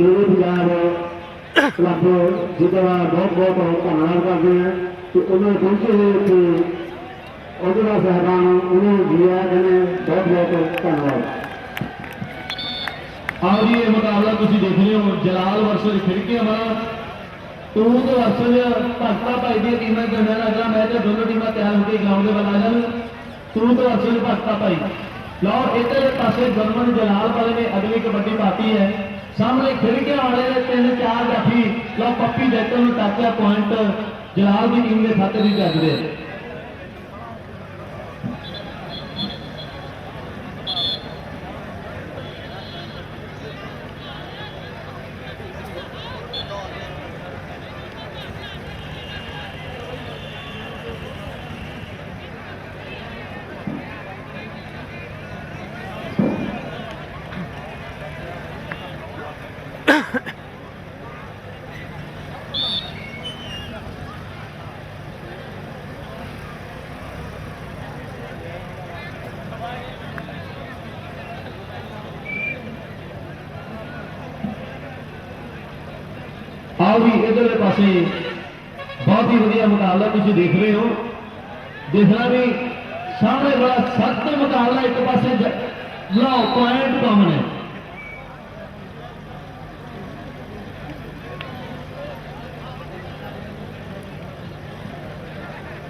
ਸ਼ੇਰੇ Punjab club ਜਿਹਦਾ ਬਹੁਤ ਬਹੁਤ ਧੰਨਵਾਦ ਕਰਦੇ ਹਾਂ ਕਿ ਉਹਨਾਂ ਪਹੁੰਚੇ ਹੋਏ ਇੱਥੇ ਉਹਦੇ ਦਾ ਸਹਿਬਾਨ ਉਹਨਾਂ ਨੂੰ ਜੀ ਬਹੁਤ ਬਹੁਤ ਧੰਨਵਾਦ। ਆਓ ਜੀ, ਇਹ ਮੁਕਾਬਲਾ ਤੁਸੀਂ ਦੇਖ ਰਹੇ ਹੋ, ਜਲਾਲ ਵਰਸਸ ਖਿੜਕੀਆਂ ਵਾਲਾ ਤੂੰ ਤੇ ਵਰਸਸ ਭਗਤਾ ਭਾਈ ਦੀਆਂ ਟੀਮਾਂ ਦੇ ਨਾਲ ਅਗਲਾ ਮੈਚ ਦੋਨੋਂ ਟੀਮਾਂ ਤਿਆਰ ਹੋ ਕੇ ਗਰਾਊਂਡ ਦੇ ਵੱਲ ਆ ਜਾਣ ਤੂੰ ਤੇ ਵਰਸਸ ਭਗਤਾ ਭਾਈ। ਲਓ, ਇੱਧਰਲੇ ਪਾਸੇ ਗੁਰਮਨ ਜਲਾਲ ਵਾਲੇ ਨੇ ਅਗਲੀ ਕਬੱਡੀ ਪਾਤੀ ਹੈ। ਸਾਹਮਣੇ ਖਿੜਕੀਆਂ ਵਾਲੇ ਨੇ ਤਿੰਨ ਚਾਰ ਜਾਫੀ ਲਓ ਪੱਪੀ ਜੈਤਨ ਨੂੰ ਟੱਚਿਆ ਪੁਆਇੰਟ ਜਲਾਲ ਦੀ ਟੀਮ ਦੇ ਖਾਤੇ ਦੀ। ਚੱਜਦੇ ਆਓ ਵੀ ਇਧਰਲੇ ਪਾਸੇ ਬਹੁਤ ਹੀ ਵਧੀਆ ਮੁਕਾਬਲਾ ਤੁਸੀਂ ਦੇਖ ਰਹੇ ਹੋ। ਦੇਖਣਾ ਵੀ ਸਾਹਮਣੇ ਬੜਾ ਸਖਤ ਮੁਕਾਬਲਾ ਇੱਕ ਪਾਸੇ ਜ- ਪੁਆਇੰਟ ਕਮਨ ਹੈ।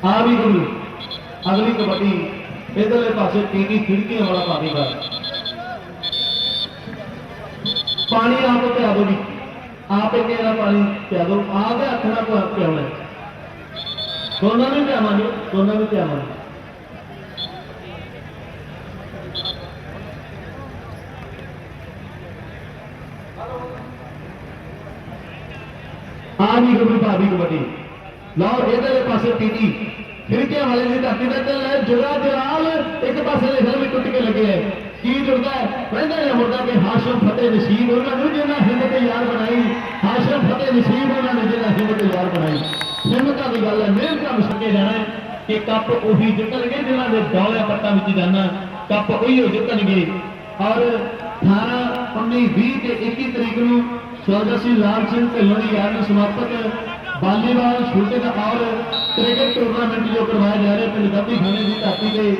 ਆ ਵੀ ਗੁਰੂ, ਅਗਲੀ ਕਬੱਡੀ ਇਧਰਲੇ ਪਾਸੇ ਪੀਟੀ ਖਿੜਕੀਆਂ ਵਾਲਾ ਪਾਵੇਗਾ ਪਾਣੀ ਆਪ ਪਿਆ ਦੋ ਜੀ। ਆਪ ਇਹਨੇ ਦਾ ਪਾਣੀ ਪਿਆ ਦੋ, ਆਪ ਦੇ ਹੱਥ ਨਾਲ ਪਿਆ- ਪਿਆਉਣਾ ਹੈ। ਦੋਨਾਂ ਨੂੰ ਪਿਆਵਾਂਗੇ, ਦੋਨਾਂ ਨੂੰ ਪਿਆਵਾਂਗੇ। ਆ ਵੀ ਗੁਰੂ ਭਾਬੀ ਕਬੱਡੀ। ਲਓ, ਇਹਦੇ ਪਾਸੇ ਪੀਟੀ ਖਿੜਕੀਆਂ ਵਾਲੇ ਦੀ ਧਰਤੀ ਤੇ ਚੱਲ ਹੈ ਜੁੜਾ ਜਲਾਲ ਇੱਕ ਪਾਸੇ ਲਿਖਣ ਵੀ ਟੁੱਟ ਕੇ ਲੱਗੇ ਹੈ ਕੀ ਜੁੜਦਾ ਹੈ ਕਹਿੰਦੇ ਨੇ ਮੁਰਦਾ ਕਿ ਹਾਸ਼ਮ ਫਤਿਹ ਨਸੀਬ, ਉਹਨਾਂ ਨੂੰ ਜਿਹਨਾਂ ਹਿੰਮਤ ਯਾਰ ਬਣਾਈ ਹਿੰਮਤ ਹਿੰਮਤਾਂ ਦੀ ਗੱਲ ਹੈ ਮਿਹਨਤ ਦਾ ਮਸਕੇ ਜਾਣਾ ਕਿ ਕੱਪ ਉਹੀ ਜਿੱਤਣਗੇ ਜਿਨ੍ਹਾਂ ਦੇ ਦੌਲੇ ਪੱਟਾਂ ਵਿੱਚ ਜਾਣਾ। ਕੱਪ ਉਹੀ ਜਿੱਤਣਗੇ। ਔਰ 18 19 20 ਤੇ 21 ਤਰੀਕ ਨੂੰ ਸਵਰਗਸੀ ਲਾਲ ਸਿੰਘ ਢਿੱਲੋਂ ਦੀ ਯਾਦ ਨੂੰ ਸਮਰਪਿਤ ਵਾਲੀਬਾਲ ਸ਼ੂਟਿੰਗ ਔਰ ਕ੍ਰਿਕਟ ਟੂਰਨਾਮੈਂਟ ਜੋ ਕਰਵਾਇਆ ਜਾ ਰਿਹਾ, ਪਿੰਡ ਗੱਦੀ ਖਾਨੇ ਦੀ ਧਰਤੀ ਤੇ,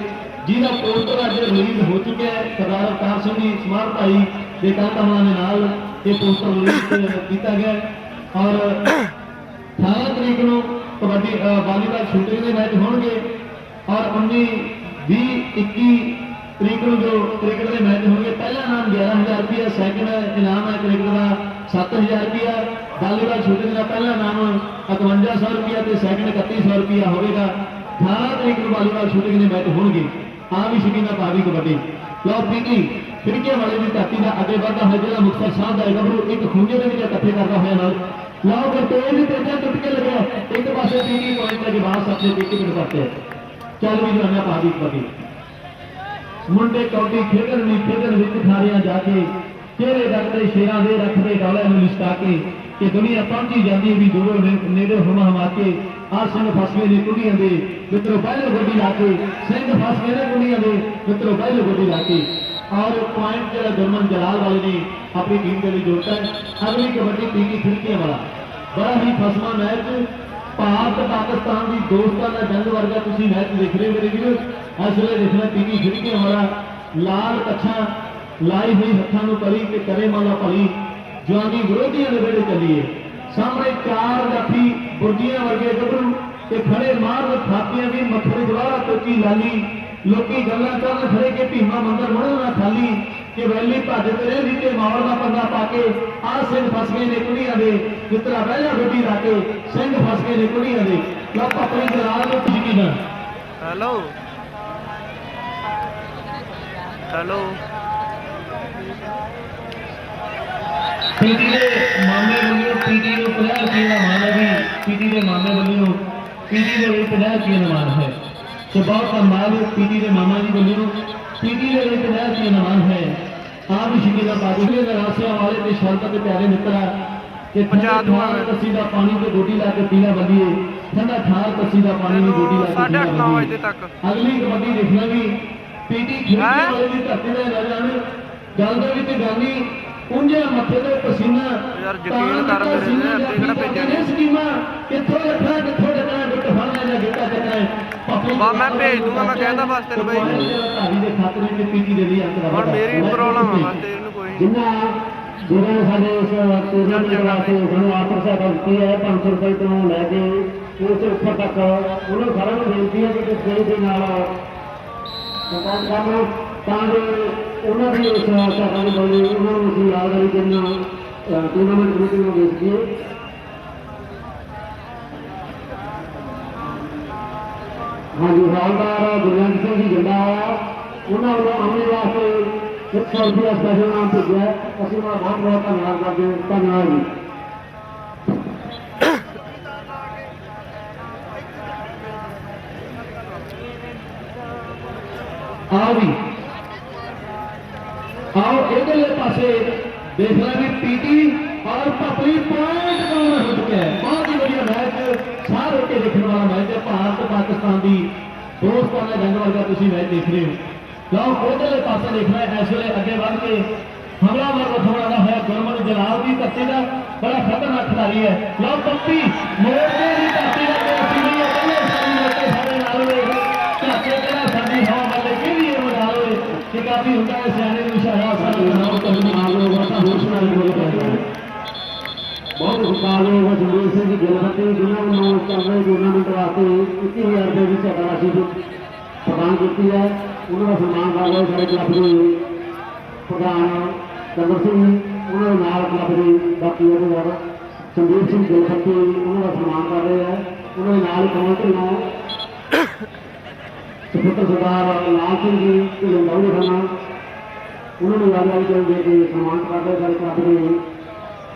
ਜਿਹਦਾ ਪੋਸਟਰ ਅੱਜ ਰਿਲੀਜ਼ ਹੋ ਚੁੱਕਿਆ ਹੈ। ਸਰਦਾਰ ਅਵਤਾਰ ਸਿੰਘ ਜੀ ਸਮਾਰਟ ਭਾਈ ਦੇ ਕਲਕਮਾਂ ਦੇ ਨਾਲ ਇਹ ਪੋਸਟਰ ਰਿਲੀਜ਼ ਕੀਤਾ ਗਿਆ ਔਰ 18 ਤਰੀਕ ਨੂੰ ਕਬੱਡੀ ਵਾਲੀਬਾਲ ਸ਼ੂਟਿੰਗ ਦੇ ਮੈਚ ਹੋਣਗੇ ਔਰ 19 20 21 ਤਰੀਕ ਨੂੰ ਜੋ ਕ੍ਰਿਕਟ ਦੇ ਮੈਚ ਹੋਣਗੇ, ਪਹਿਲਾ ਨਾਮ 11000 ਰੁਪਏ ਸੈਕਿੰਡ ਇਨਾਮ ਹੈ ਕ੍ਰਿਕਟ ਦਾ 7000 ਰੁਪਏ ਵਾਲੀਬਾਲ ਸ਼ੂਟਿੰਗ ਦਾ ਪਹਿਲਾ ਨਾਮ 5100 ਰੁਪਏ ਤੇ ਸੈਕੰਡ 3100 ਰੁਪਏ ਹੋਵੇਗਾ। 18 ਤਰੀਕ ਨੂੰ ਵਾਲੀਬਾਲ ਸ਼ੂਟਿੰਗ ਦੇ ਮੈਚ ਹੋਣਗੇ। ਆ ਵੀ ਸ਼ਕੀਨਾ ਪਾਵੀ ਕਬੱਡੀ। ਲਓ, ਪੀਟੀ ਖਿੜਕੀਆਂ ਵਾਲੇ ਦੀ ਧਰਤੀ ਦਾ ਅੱਗੇ ਵਧਦਾ ਹੋਇਆ ਜਿਹੜਾ ਮੁਕਤਸਰ ਸਾਹਿਬ ਦਾ ਗੱਭਰੂ ਇੱਕ ਖੁੰਝੇ ਦੇ ਵਿੱਚ ਇਕੱਠੇ ਕਰਦਾ ਹੋਇਆ ਨਾਲ। ਲਓ ਗਰਤੇਜ ਦੀ ਤੇਜਾ ਟੁੱਟ ਕੇ ਲੱਗਿਆ। ਇੱਕ ਪਾਸੇ ਪੀਟੀ ਪੁਆਇੰਟ ਦੇ ਬਾਅਦ ਸੱਚੇ ਪੀਟੀ ਮਿੰਟ ਕਰਤੇ ਚੱਲ ਵੀ ਜਾਣਾ ਪਾਵੀ ਕਬੱਡੀ ਮੁੰਡੇ ਕੌਡੀ ਖੇਡਣ ਵੀ ਖੇਡਣ ਵਿੱਚ ਖਾਰਿਆਂ ਜਾ ਕੇ ਚਿਹਰੇ ਰੱਖਦੇ, ਸ਼ੇਰਾਂ ਦੇ ਰੱਖਦੇ ਡੌਲੇ ਨੂੰ ਲਿਸ਼ਕਾ ਕੇ ਕਿ ਦੁਨੀਆ ਪਹੁੰਚੀ ਜਾਂਦੀ ਵੀ ਦੂਰੋਂ ਨੇੜੇ ਹਮਾ ਹਮਾ ਕੇ ਆ ਸਿੰਘ ਫਸ ਨੇ ਕੁੜੀਆਂ ਦੇ। ਮਿੱਤਰੋ, ਪਹਿਲੇ ਗੱਡੀ ਲਾ ਕੇ ਸਿੰਘ ਫਸ ਗਏ ਨੇ ਕੁੜੀਆਂ ਦੇ। ਮਿੱਤਰੋ, ਪਹਿਲੇ ਗੱਡੀ ਲਾ ਕੇ ਔਰ ਪੁਆਇੰਟ ਜਿਹੜਾ ਗੁਰਮਨ ਜਲਾਲ ਵਾਲੇ ਨੇ ਆਪਣੀ ਟੀਮ ਦੇ ਲਈ ਜੋੜਤਾ ਹੈ ਅਗਲੀ ਕਬੱਡੀ ਪੀਟੀ ਖਿੜਕੀਆਂ ਵਾਲਾ। ਬੜਾ ਹੀ ਫਸਵਾ ਮੈਚ, ਭਾਰਤ ਪਾਕਿਸਤਾਨ ਦੀ ਦੋਸਤਾਂ ਦਾ ਜੰਗ ਵਰਗਾ ਤੁਸੀਂ ਮੈਚ ਦੇਖ ਰਹੇ ਮੇਰੇ ਵੀਰੋ। ਇਸ ਵੇਲੇ ਦੇਖਣਾ ਟੀਵੀ ਖਿੜਕੀਆਂ ਵਾਲਾ। ਲਾਲ ਕੱਛਾ ਲਾਈ ਹੋਈ ਹੱਥਾਂ ਨੂੰ ਕਰੀ ਤੇ ਕਰੇ ਮਾਲਾ ਭਲੀ। ਜਵਾਨੀ ਵਿਰੋਧੀਆਂ ਦੇ ਵੇੜੇ ਚੱਲੀਏ। ਸਾਹਮਣੇ ਚਾਰ ਜਾਫੀ ਬੁਰਜੀਆਂ ਵਰਗੇ ਗੱਭਰੂ ਤੇ ਖੜੇ ਮਾਰ ਦੇ ਥਾਪੀਆਂ ਵੀ ਮੱਥੇ ਦੁਆਰਾ ਤੋਕੀ ਲਾਲੀ ਲੋਕੀ ਗੱਲਾਂ ਕਰਨ ਖੜੇ ਕਿ ਭੀਮਾ ਮੰਦਰ ਮੜੋ ਨਾ ਖਾਲੀ ਕਿ ਵੈਲੀ ਭੱਜ ਤੇਰੇ ਦੀ ਤੇ ਮਾਰ ਦਾ ਪੰਗਾ ਪਾ ਕੇ ਆ ਸਿੰਘ ਫਸ ਗਏ ਨੇ ਕੁੜੀਆਂ ਦੇ ਜਿਤਨਾ ਪਹਿਲਾਂ ਗੱਡੀ ਲਾ ਕੇ ਸਿੰਘ ਫਸ ਗਏ ਨੇ ਕੁੜੀਆਂ ਦੇ। ਲੋ ਆਪਣੀ ਜਲਾਲ ਨੂੰ ਤੁਸੀਂ ਨਾ ਹੈਲੋ। ਹੈਲੋ। ਪੀਟੀ ਦੇ ਮਾਮੇ ਵੱਲੋਂ ਪੀਟੀ ਨੂੰ 50 ਰੁਪਏ ਦਾ ਮਾਨ ਹੈ ਵੀ ਪੀਟੀ ਦੇ ਮਾਮੇ ਵੱਲੋਂ ਪੀਟੀ ਦੇ ਲਈ 50 ਰੁਪਏ ਦਾ ਮਾਨ ਹੈ। ਤੇ ਬਹੁਤ ਧੰਨਵਾਦ ਪੀਟੀ ਦੇ ਮਾਮਾ ਜੀ ਵੱਲੋਂ ਪੀਟੀ ਦੇ ਲਈ 50 ਰੁਪਏ ਦਾ ਮਾਨ ਹੈ ਆਪ ਸ਼ਿਕੀ ਦਾ ਬਾਬੂ ਦੇ ਰਾਸਿਆਂ ਵਾਲੇ ਤੇ ਸ਼ਰਤ ਦੇ ਪਿਆਰੇ ਮਿੱਤਰਾ ਕਿ ਦੂੰਗਾ ਮੈਂ। ਕੱਸੀ ਦਾ ਪਾਣੀ ਤੇ ਗੋਡੀ ਲਾ ਕੇ ਪੀਣਾ ਬੰਦੀਏ ਠੰਡਾ ਠਾਰ ਕੱਸੀ ਦਾ ਪਾਣੀ ਵੀ ਗੋਡੀ ਲਾ ਕੇ ਸਾਢੇ ਪੀਣਾ ਅੱਠ, ਨੌ ਬੰਦੀਏ। ਵਜੇ ਤੱਕ। ਅਗਲੀ ਕਬੱਡੀ ਦੇਖਣਾ ਵੀ ਪੀਟੀ ਖੇਡ? ਵਾਲੇ ਦੀ ਧਰਤੀ ਦੇ ਨਜ਼ਰ ਆਣ ਗੱਲ ਦੇ ਵਿੱਚ ਗਾਨੀ ਉਂਝੇ ਮੱਥੇ ਤੇ ਪਸੀਨਾ ਯਾਰ ਯਕੀਨ ਕਰ ਮੇਰੇ ਅੱਗੇ ਕਿਹੜਾ ਭੇਜਿਆ ਨੇ ਸਕੀਮਾਂ ਕਿੱਥੋਂ ਰੱਖਣਾ ਕਿੱਥੋਂ ਬਾ ਮੈਂ ਭੇਜ ਦੂੰਗਾ, ਮੈਂ ਕਹਿੰਦਾ ਬਸ ਤੈਨੂੰ ਬਾਈ। ਦੇ ਦੇ ਦਾ ਹੁਣ। ਮੇਰੀ ਪ੍ਰੋਬਲਮ ਆ ਬਸ ਤੇਰੇ ਨੂੰ ਕੋਈ ਨਹੀਂ ਨੇ ਸਾਡੇ ਇਸ ਟੂਰਨਾਮੈਂਟ ਵਾਸਤੇ ਸਾਨੂੰ ਆਫਰ ਸਹਾਇਤਾ ਦਿੱਤੀ ਹੈ 500 ਰੁਪਏ ਤੋਂ ਲੈ ਕੇ ਉਸ ਤੋਂ ਉੱਪਰ ਤੱਕ ਉਹਨਾਂ ਨੂੰ ਸਾਰਿਆਂ ਨੂੰ ਬੇਨਤੀ ਹੈ ਕਿ ਤੁਸੀਂ ਦੇ ਨਾਲ ਕੰਟੈਕਟ ਕਰੋ ਤਾਂ ਜੋ ਉਹਨਾਂ ਦੀ ਇਸ ਦੀ ਬੋਲੀ ਉਹਨਾਂ ਨੂੰ ਅਸੀਂ ਯਾਦਗਾਰੀ ਜਿੰਨਾ ਟੂਰਨਾਮੈਂਟ ਨੂੰ ਦੇ ਹਾਂਜੀ ਹੌਲਦਾਰ ਗੁਰਜੰਟ ਸਿੰਘ ਜੀ ਜੰਡਾ ਆਇਆ ਉਹਨਾਂ ਵੱਲੋਂ ਆਉਣੇ ਵਾਸਤੇ 100 ਰੁਪਏ ਸਪੈਸ਼ਲ ਨਾਮ ਭੇਜਿਆ ਹੈ। ਅਸੀਂ ਉਹਨਾਂ ਦਾ ਬਹੁਤ ਬਹੁਤ ਧੰਨਵਾਦ ਕਰਦੇ ਹਾਂ ਧੰਨਵਾਦ ਜੀ ਆਓ ਵੀ ਆਓ ਇਧਰਲੇ ਪਾਸੇ ਦੇਖ ਲੈ ਵੀ ਪੀਟੀ ਔਰ ਪਪਲੀ ਪੁਆਇੰਟ ਕੌਣ ਹੋ ਚੁੱਕਿਆ ਹੈ ਬਹੁਤ ਹੀ ਵਧੀਆ ਮੈਚ ਸਾਰ ਹੋ ਕੇ ਦੇਖਣ ਵਾਲਾ ਮੈਚ ਹੈ ਭਾਰਤ ਪਾਕਿਸਤਾਨ ਦੀ ਦੋਸਤਾਂ ਦਾ ਜੰਗ ਵਰਗਾ ਤੁਸੀਂ ਮੈਚ ਦੇਖ ਰਹੇ ਹੋ। ਲਓ ਉਧਰਲੇ ਪਾਸੇ ਦੇਖਣਾ ਹੈ, ਇਸ ਵੇਲੇ ਅੱਗੇ ਵੱਧ ਕੇ ਹਮਲਾਵਰ ਰਖਵਾਉਣਾ ਹੋਇਆ ਗੁਰਮਨ ਜਲਾਲ ਦੀ ਧਰਤੀ ਦਾ ਬੜਾ ਖਤਰਨਾਕ ਖਿਡਾਰੀ ਹੈ। ਲਓ ਪੱਪੀ ਮੋਰਚੇ ਦੀ ਧਰਤੀ ਦਾ ਕੋਈ ਨਹੀਂ ਹੈ ਕਹਿੰਦੇ ਸਾਡੀ ਲੋਕੇ ਸਾਡੇ ਨਾਲ ਹੋਏ। ਝਾਕੇ ਕਿਹੜਾ ਸਾਡੀ ਹਵਾ ਵਾਲੇ ਕਿਹਦੀ ਇਹ ਮਜਾਲ ਹੋਏ ਕਿ ਕਾਫੀ ਹੁੰਦਾ ਹੈ ਸਿਆਣੇ ਨੂੰ ਇਸ਼ਾਰਾ ਸਾਨੂੰ ਨਾਮ ਕਰਨ ਨਾਲ ਲੋਕ ਨਾਲ ਬੋਲ ਰਹੇ ਹਨ ਬਹੁਤ ਹੁਕਾਲੇ ਹੋ ਸਿੰਘ ਜੀ ਜਿਨ੍ਹਾਂ ਨੂੰ ਚੱਲ ਰਹੇ ਟੂਰਨਾਮੈਂਟ ਵਾਸਤੇ 21000 ਰੁਪਏ ਦੀ ਰਾਸ਼ੀ ਪ੍ਰਦਾਨ ਕੀਤੀ ਹੈ। ਉਹਨਾਂ ਦਾ ਸਨਮਾਨ ਕਰਦੇ ਸਾਡੇ ਕਲੱਬ ਦੇ ਪ੍ਰਧਾਨ ਚੰਦਰ ਸਿੰਘ ਉਹਨਾਂ ਦੇ ਨਾਲ ਕਲੱਬ ਦੇ ਬਾਕੀ ਉਹਦੇ ਨਾਲ ਸੰਦੀਪ ਸਿੰਘ ਗਿਲਵਤੀ ਉਹਨਾਂ ਦਾ ਸਨਮਾਨ ਕਰ ਰਹੇ ਹੈ। ਉਹਨਾਂ ਦੇ ਨਾਲ ਕਮੇਟੀ ਨੂੰ ਸੁਪੁੱਤਰ ਸਰਦਾਰ ਲਾਲ ਸਿੰਘ ਜੀ ਤੇ ਲੰਗਾਉਣੇ ਖਾਨਾ ਉਹਨਾਂ ਨੂੰ ਯਾਦਗਾਰੀ ਕਰਨ ਦੇ ਕਿ ਸਨਮਾਨ ਕਰਦੇ ਸਾਰੇ ਕਲੱਬ ਦੇ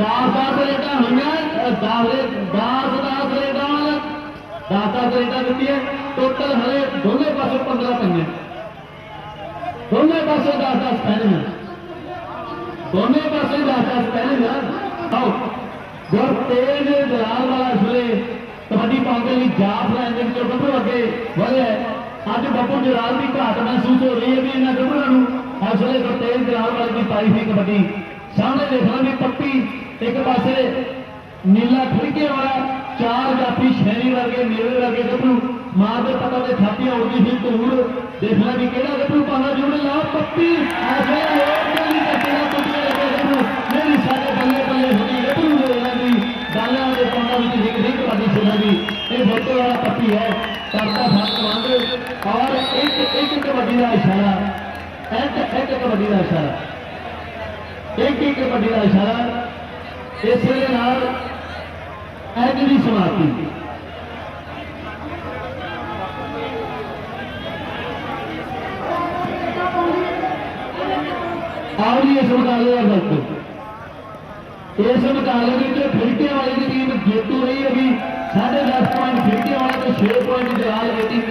10 10 ਪਲੇਟਾਂ ਹੋਈਆਂ 10 ਦੇ 10 10 ਪਲੇਟਾਂ ਨਾਲ 10 10 ਪਲੇਟਾਂ ਦਿੱਤੀਆਂ ਟੋਟਲ ਹਲੇ ਦੋਨੇ ਪਾਸੇ 15 ਪਈਆਂ। ਦੋਨੇ ਪਾਸੇ 10 10 ਪਹਿਲੀਆਂ ਦੋਨੇ ਪਾਸੇ 10 10 ਪਹਿਲੀਆਂ ਆਓ ਗੁਰ ਤੇਜ ਜਲਾਲ ਵਾਲਾ ਸੁਲੇ ਤੁਹਾਡੀ ਪਾਉਂਦੇ ਲਈ ਜਾਪ ਲੈਣ ਦੇ ਵਿੱਚੋਂ ਬੱਬੂ ਅੱਗੇ ਵਧਿਆ ਅੱਜ ਬੱਬੂ ਜਲਾਲ ਦੀ ਘਾਟ ਮਹਿਸੂਸ ਹੋ ਰਹੀ ਹੈ ਵੀ ਇਹਨਾਂ ਗੱਭਰਾਂ ਨੂੰ ਇਸ ਵੇਲੇ ਗੁਰਤੇਜ ਜਲਾਲ ਵਾਲੇ ਦੀ ਪਾਈ ਹੋਈ ਕਬੱਡੀ ਸਾਹਮਣੇ ਦੇਖਣਾ ਵੀ ਪੱਪੀ ਇੱਕ ਪਾਸੇ ਨੀਲਾ ਖਿੜਕੇ ਵਾਲਾ, ਚਾਰ ਜਾਤੀ ਸ਼ੈਰੀ ਵਰਗੇ ਮੇਲੇ ਵਰਗੇ ਗੱਭਰੂ ਮਾਂ ਦੇ ਪਤਾ ਤੇ ਥਾਪੀਆਂ ਉੜਦੀ ਸੀ, ਧੂੜ। ਦੇਖਣਾ ਵੀ ਕਿਹੜਾ ਗੱਭਰੂ ਪਾਣਾ ਜੁੜ ਲਾ ਪੱਪੀ ਆਸੇ ਲੋਕ ਨਹੀਂ ਕੱਟੇ ਨਾ ਕੁੱਤੇ ਗੱਭਰੂ? ਮੇਰੀ ਸਾਡੇ ਬੱਲੇ ਬੱਲੇ ਹੁੰਦੀ ਗੱਭਰੂ ਦੇ ਇਹਨਾਂ ਦੀ ਡਾਲਿਆਂ ਦੇ ਪੰਡਾ ਵਿੱਚ ਇੱਕ ਇੱਕ ਕਬੱਡੀ ਚੱਲਦੀ ਇਹ ਫੋਟੋ ਵਾਲਾ ਪੱਪੀ ਹੈ, ਕਰਤਾ ਫ਼ਰਕ ਮੰਗ ਔਰ ਇੱਕ ਇੱਕ ਕਬੱਡੀ ਦਾ ਇਸ਼ਾਰਾ। ਇੱਕ ਇੱਕ ਕਬੱਡੀ ਦਾ ਇਸ਼ਾਰਾ। ਇੱਕ ਇੱਕ ਕਬੱਡੀ ਦਾ ਇਸ਼ਾਰਾ ਇਸ ਵੇਲੇ ਨਾਲ ਇਹ ਜਿਹੜੀ ਸਮਾਪਤੀ। ਆਓ ਜੀ ਇਸ ਮੁਕਾਬਲੇ ਦਾ ਵਕਤ ਇਸ ਮੁਕਾਬਲੇ ਵਿੱਚ ਫਿਲਟੇ ਵਾਲੀ ਦੀ ਟੀਮ ਜੇਤੂ ਰਹੀ ਹੈਗੀ 10.5 ਪੁਆਇੰਟ ਫਿਰਕੇ ਵਾਲੇ ਤੋਂ 6 ਪੁਆਇੰਟ ਜਲਾਲ ਦੀ ਟੀਮ